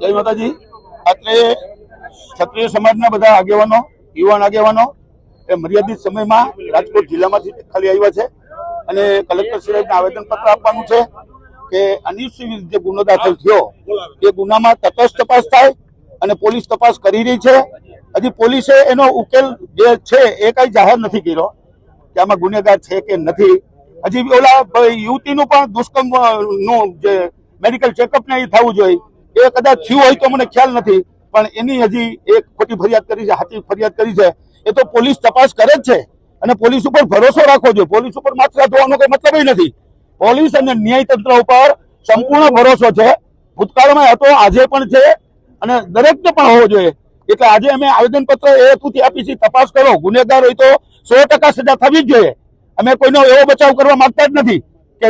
જય માતાજી. અત્રે ક્ષત્રિય સમાજના બધા આગેવાનો, યુવાન આગેવાનો એ મર્યાદિત સમયમાં રાજકોટ જિલ્લામાંથી ખાલી આવ્યા છે અને કલેક્ટર સાહેબને આવેદનપત્ર આપવાનું છે કે અનિશ્ચિત જે ગુનો દાખલ થયો, એ ગુનામાં તટસ્થ તપાસ થાય અને પોલીસ તપાસ કરી રહી છે. હજી પોલીસે એનો ઉકેલ જે છે એ કઈ જાહેર નથી કર્યો કે આમાં ગુનેગાર છે કે નથી. હજી ઓલા યુવતીનું પણ દુષ્કર્મનું જે મેડિકલ ચેકઅપ ને એ થવું જોઈએ. એ કદાચ થયું હોય તો મને ખ્યાલ નથી, પણ એની હજી એક ખોટી ફરિયાદ કરી છે, હાથી ફરિયાદ કરી છે. એ તો પોલીસ તપાસ કરે જ છે. અને પોલીસ ઉપર ભરોસો રાખવો જોઈએ. પોલીસ ઉપર માત્ર ધોવાનો કોઈ મતલબ નથી. પોલીસ અને ન્યાયતંત્ર ઉપર સંપૂર્ણ ભરોસો છે. ભૂતકાળમાં હતો, આજે પણ છે, અને દરેકને પણ હોવો જોઈએ. એટલે આજે અમે આવેદનપત્ર એ હેતુથી આપી છે તપાસ કરો. ગુનેગાર હોય તો સો ટકા સજા થવી જ જોઈએ. અમે કોઈનો એવો બચાવ કરવા માંગતા જ નથી કે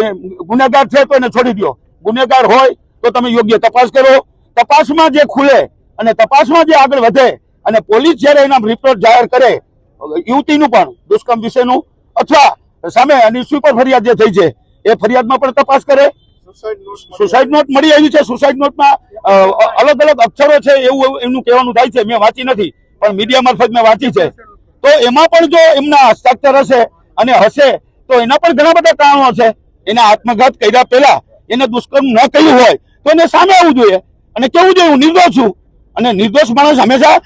ગુનેગાર છે તો એને છોડી દો ગુનેગાર હોય તો તમે યોગ્ય તપાસ કરો. તપાસમાં જે ખુલે અને તપાસમાં જે આગળ વધે અને પોલીસ જ્યારે એના રિપોર્ટ જાહેર કરે યુવતીનું પણ દુષ્કર્મ વિશેનું અથવા સામે અનિશ્ચિત પર ફરિયાદ જે થઈ છે એ ફરિયાદમાં પણ તપાસ કરે. સુસાઇડ નોટ મળી આવી છે. સુસાઇડ નોટમાં અલગ અલગ અક્ષરો છે એવું એમનું કહેવાનું થાય છે. મેં વાંચી નથી પણ મીડિયા મારફત મેં વાંચી છે. તો એમાં પણ જો એમના હસ્તાક્ષર હશે અને હશે તો એના પણ ઘણા બધા કારણો છે. એના આત્મઘાત કર્યા પહેલા એને દુષ્કર્મ ન કર્યું હોય તો એને સામે આવવું જોઈએ. અને કેવું જોઈએ હું નિર્દોષ છું. અને નિર્દોષ માણસ હંમેશા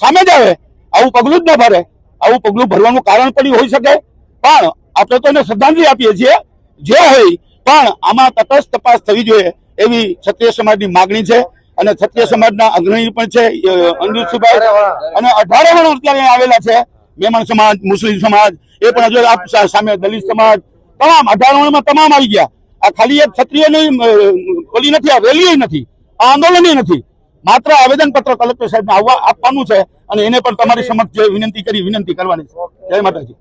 સામે જ આવે. આવું પગલું જ ન ભરે. આવું પગલું ભરવાનું કારણ પણ હોઈ શકે. પણ આપણે તો એને શ્રદ્ધાંજલિ આપીએ છીએ. જે હોય પણ આમાં તટસ્થ તપાસ થવી જોઈએ એવી ક્ષત્રિય સમાજની માગણી છે. અને ક્ષત્રિય સમાજના અગ્રણી પણ છે અંજુસુભાઈ અને અઢારે વણ અત્યારે આવેલા છે. મેમણ સમાજ મુસ્લિમ સમાજ એ પણ હજુ આપ સામે દલિત સમાજ તમામ અઢાર વણમાં તમામ આવી ગયા. આ ખાલી એક ક્ષત્રિય ઓલી નથી, આ રેલી નથી, આ આંદોલન નથી. માત્ર આવેદન પત્ર કલેક્ટર સાહેબને આવવા આપવાનું છે અને એને પણ તમારી સમક્ષ વિનંતી કરી, વિનંતી કરવાની છે. જય માતાજી.